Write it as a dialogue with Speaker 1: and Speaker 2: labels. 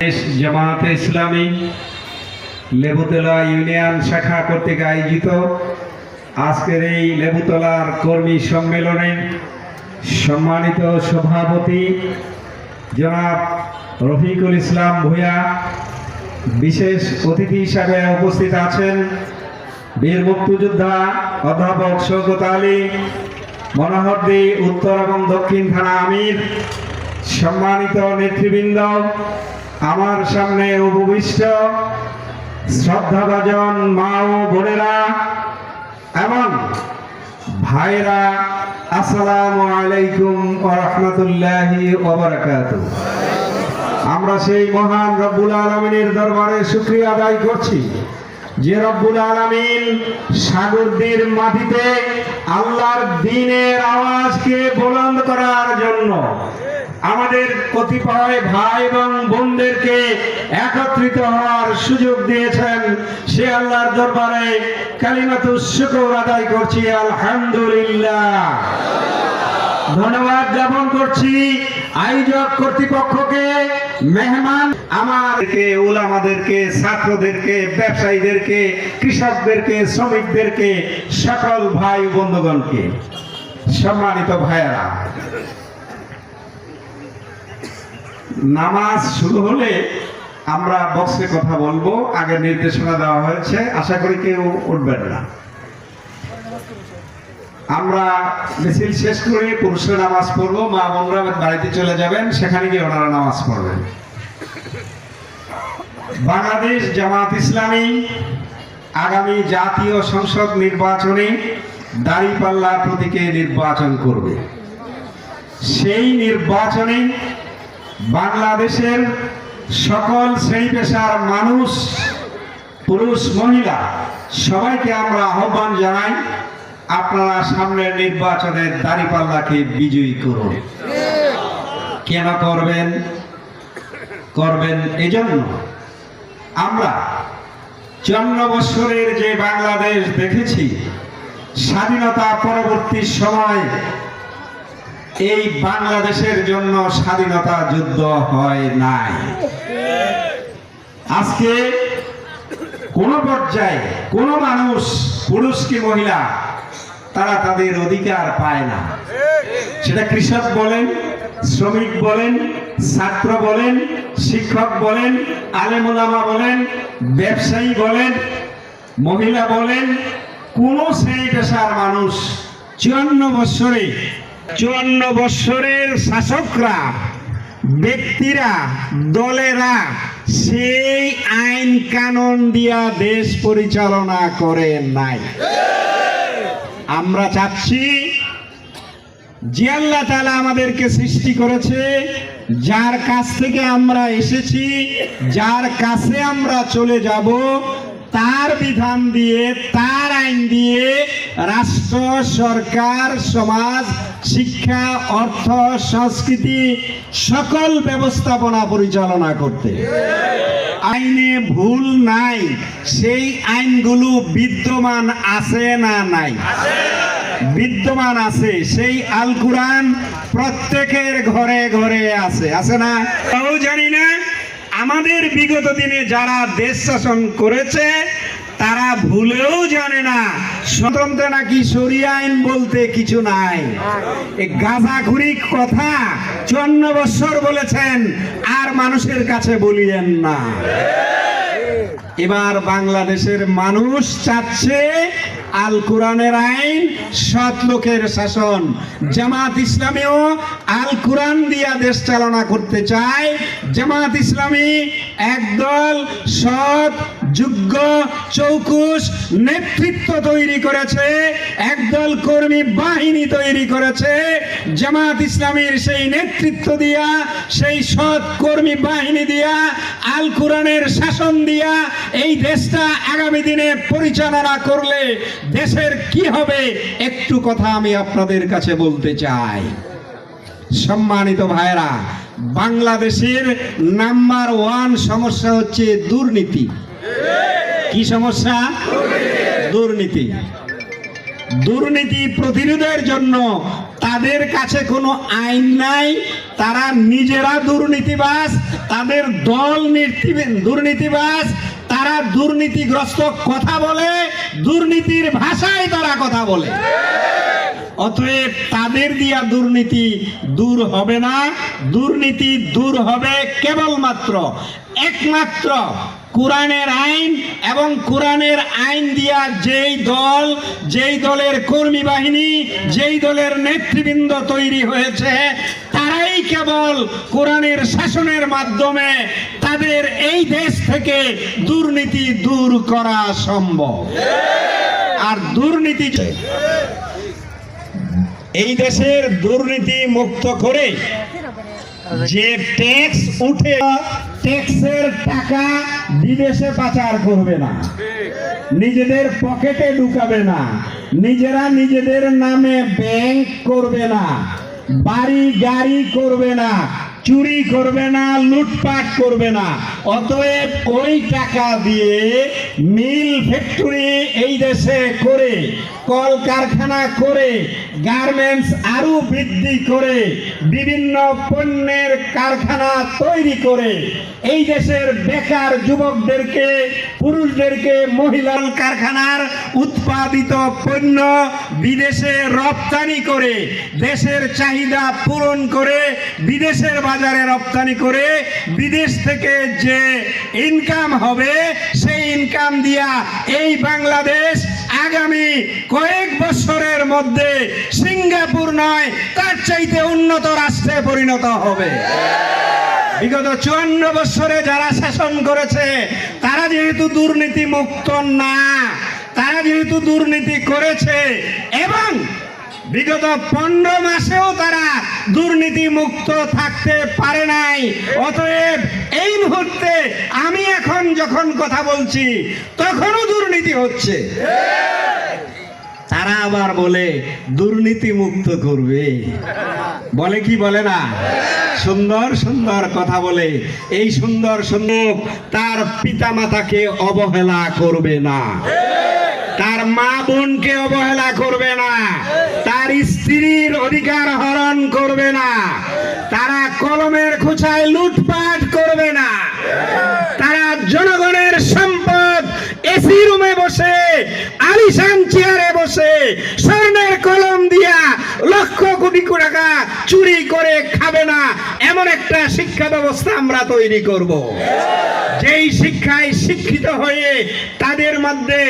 Speaker 1: জামাতে ইসলামী লেবুতলা ইউনিয়ন শাখা কর্তৃক আয়োজিত আজকের এই লেবুতলার কর্মী সম্মেলনে সম্মানিত সভাপতি জনাব রফিকুল ইসলাম ভূঁইয়া, বিশেষ অতিথি হিসাবে উপস্থিত আছেন বীর মুক্তিযোদ্ধা অধ্যাপক শৌকত আলী, মনোহরদি উত্তর এবং দক্ষিণ থানা আমির, সম্মানিত নেতৃবৃন্দ আমার সামনে উপবিষ্ট শ্রদ্ধাভাজন মা ও বোনেরা এমন ভাইরা আসসালামু আলাইকুম রাহমাতুল্লাহি আমরা সেই মহান রব্বুল আলমিনের দরবারে শুক্রিয়া আদায় করছি যে রব্বুল আলমিন সাগরদের মাটিতে আল্লাহর দিনের আওয়াজকে বুলন্দ করার জন্য আমাদের কতিপয় ভাই এবং বোনদেরকে একত্রিত হওয়ার সুযোগ দিয়েছেন। সে আল্লাহর দরবারে কালিমাতুস শুকর আদায় করছি, আলহামদুলিল্লাহ। ধন্যবাদ জ্ঞাপন করছি আয়োজক কর্তৃপক্ষকে, মেহমান আমাদেরকে, ওলামাদেরকে, ছাত্রদেরকে, ব্যবসায়ীদেরকে, কৃষকদেরকে, শ্রমিকদেরকে, সকল ভাই বন্ধুগণকে, সম্মানিত ভাইয়েরা নামাজ শুরু হলে আমরা বক্সে কথা বলব, আগে নির্দেশনা দেওয়া হয়েছে, আশা করি কেউ উঠবেন না। আমরা মিছিল শেষ করে পুরুষের নামাজ পড়ব, মা বোনরা বাড়িতে চলে যাবেন, সেখানে গিয়ে ওনারা নামাজ পড়বেন। বাংলাদেশ জামাত ইসলামী আগামী জাতীয় সংসদ নির্বাচনে দাঁড়িপাল্লা প্রতীকে নির্বাচন করবে। সেই নির্বাচনে বাংলাদেশের সকল শ্রেণি পেশার মানুষ, পুরুষ, মহিলা, সবাইকে আমরা আহ্বান জানাই, আপনারা সামনের নির্বাচনের দাঁড়িপাল্লাকে বিজয়ী করুন। কেন করবেন? করবেন এজন্য আমরা চন্ন বৎসরের যে বাংলাদেশ দেখেছি, স্বাধীনতা পরবর্তী সময় এই বাংলাদেশের জন্য স্বাধীনতা যুদ্ধ হয় নাই। আজকে কোন পর্যায়ে কোন মানুষ, পুরুষ কি মহিলা, তারা তাদের অধিকার পায় না। সেটা কৃষক বলেন, শ্রমিক বলেন, ছাত্র বলেন, শিক্ষক বলেন আলেমুলামা বলেন, ব্যবসায়ী বলেন, মহিলা বলেন, কোন শ্রেণি পেশার মানুষ চুয়ান্ন বৎসরে চুয়ান্ন বৎসরের শাসকরা, ব্যক্তিরা, দলেরা সেই আইন কানুন দিয়া দেশ পরিচালনা করে নাই। আমরা চাচ্ছি আল্লাহ তালা আমাদেরকে সৃষ্টি করেছে, যার কাছ থেকে আমরা এসেছি, যার কাছে আমরা চলে যাব তার বিধান দিয়ে, তার আইন দিয়ে রাষ্ট্র, সরকার, সমাজ, শিক্ষা, অর্থ, সংস্কৃতি সকল ব্যবস্থাপনা পরিচালনা করতে। আইনে ভুল নাই, সেই আইনগুলো বিদ্যমান আছে না নাই? বিদ্যমান আছে, সেই আল কোরআন প্রত্যেকের ঘরে ঘরে আছে আছে না? তাও জানি না। আমাদের বিগত দিনে যারা দেশ শাসন করেছে, তারা ভুলেও জানে না, স্বতন্ত্র নাকি সরিয়া আইন বলতে কিছু নাই। গাঁজাখুরি কথা চন্ন বৎসর বলেছেন, আর মানুষের কাছে বলিয়েন না। এবার বাংলাদেশের মানুষ চাচ্ছে আল কোরআনের আইন, সৎ লোকের শাসন। জামাত ইসলামীও আল কোরআন দিয়া দেশ চালনা করতে চায়। জামাত ইসলামী একদল সৎ যোগ্য চৌকুশ নেতৃত্ব তৈরি করেছে, একদল কর্মী বাহিনী তৈরি করেছে, জামাত ইসলামীর সেই নেতৃত্ব দিয়া, সেই সৎ কর্মী বাহিনী দিয়া, আল কোরআনের শাসন দিয়া এই দেশটা আগামী দিনে পরিচালনা করলে দেশের কি হবে একটু কথা আমি আপনাদের কাছে বলতে চাই। সম্মানিত ভাইরা বাংলাদেশের নাম্বার ওয়ান সমস্যা হচ্ছে দুর্নীতি। কি সমস্যা? দুর্নীতি। দুর্নীতি প্রতিরোধের জন্য তাদের কাছে কোনো আইন নাই, তারা নিজেরা দুর্নীতিবাস তাদের দল নীতি- দুর্নীতিবাজ, তারা দুর্নীতিগ্রস্ত কথা বলে, দুর্নীতির ভাষায় তারা কথা বলে। অতএব তাদের দিয়া দুর্নীতি দূর হবে না। দুর্নীতি দূর হবে কেবলমাত্র একমাত্র কোরআনের আইন এবং কোরআনের আইন দিয়া যেই দল, যেই দলের কর্মী বাহিনী, যেই দলের নেতৃবৃন্দ তৈরি হয়েছে, তারাই কেবল কোরআনের শাসনের মাধ্যমে তাদের এই দেশ থেকে দুর্নীতি দূর করা সম্ভব। আর দুর্নীতি এই দেশের দুর্নীতি মুক্ত করে যে ট্যাক্স উঠে ট্যাক্সের টাকা বিদেশে পাচার করবে না। নিজেদের পকেটে ঢুকাবে না। নিজেরা নিজেদের নামে ব্যাংক করবে না। বাড়ি গাড়ি করবে না। চুরি করবে না। লুটপাট করবে না। অতএব ওই টাকা দিয়ে মিল ফ্যাক্টরি এই দেশে করে কলকারখানা করে গার্মেন্টস আরও বৃদ্ধি করে, বিভিন্ন পণ্যের কারখানা তৈরি করে। এই দেশের বেকার যুবকদেরকে, পুরুষদেরকে মহিলা কারখানার উৎপাদিত পণ্য বিদেশে রপ্তানি করে, দেশের চাহিদা পূরণ করে, বিদেশের বাজারে রপ্তানি করে, বিদেশ থেকে যে ইনকাম হবে, সেই ইনকাম দিয়া এই বাংলাদেশ কয়েক বছরের মধ্যে সিঙ্গাপুর নয়, তার চাইতে উন্নত রাষ্ট্রে পরিণত হবে। বিগত চুয়ান্ন বছরে যারা শাসন করেছে, তারা যেহেতু দুর্নীতি মুক্ত না, তারা যেহেতু দুর্নীতি করেছে, এবং বিগত পনেরো মাসেও তারা দুর্নীতি মুক্ত থাকতে পারে নাই। অতএব এই মুহূর্তে আমি এখন যখন কথা বলছি, তখনও দুর্নীতি হচ্ছে। তারা আবার বলে দুর্নীতি মুক্ত করবে। বলে কি বলে না? সুন্দর সুন্দর কথা বলে। এই সুন্দর সুন্দর তার পিতা মাতাকে অবহেলা করবে না। তার মা বোনকে অবহেলা করবে না। তার স্ত্রীর অধিকার হরণ করবে না তারা কলমের খোঁচায় লুটপাট করবে না তারা জনগণের সম্পদ এসি রুমে বসে আলিশান চেয়ারে বসে স্বর্ণের কলম দিয়া লক্ষ কোটি টাকা চুরি করে খাবে না। এমন একটা শিক্ষা ব্যবস্থা আমরা তৈরি করব। যেই শিক্ষায় শিক্ষিত হয়ে তাদের মধ্যে